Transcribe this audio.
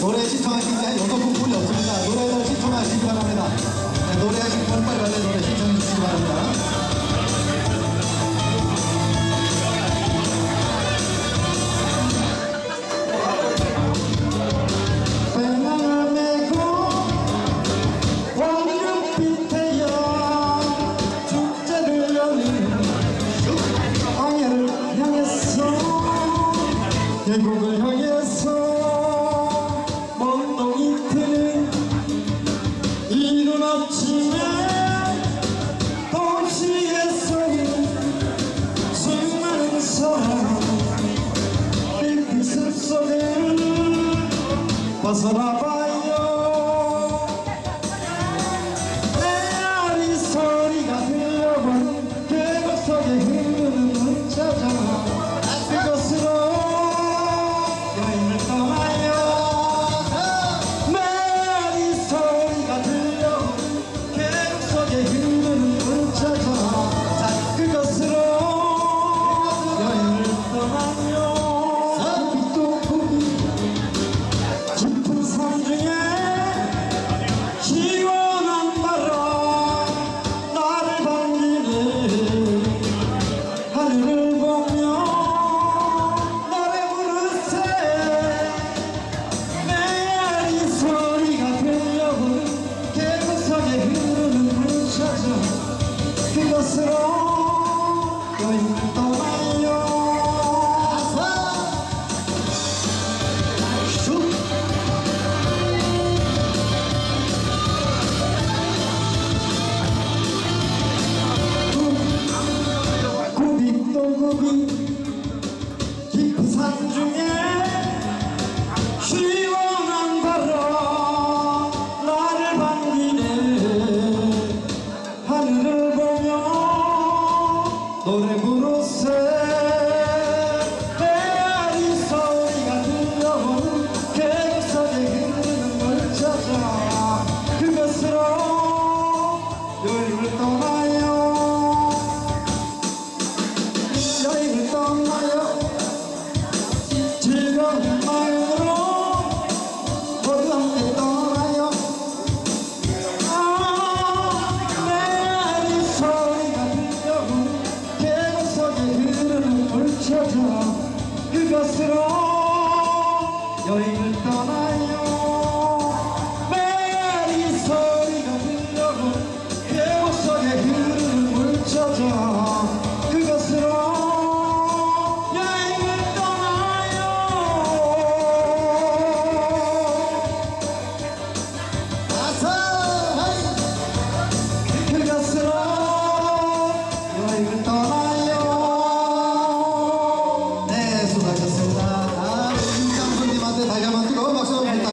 노래 신청하시기 한 여섯 곡 뿐이 없습니다. 노래를 신청하시기 바랍니다. 네, 노래하시기 빨리 빨리 노래 신청해 주시기 바랍니다. 행복을 향해 فصرفا 흐르는 하늘을 보며 노래 부르세 내 아리 소리가 들려오는 계곡 속에 흔드는 물 찾아. 그것으로 여행을 떠나 곳으로 여행을 떠나요. 메리 소리가 들려고 대호 속에 흐르는 물젖어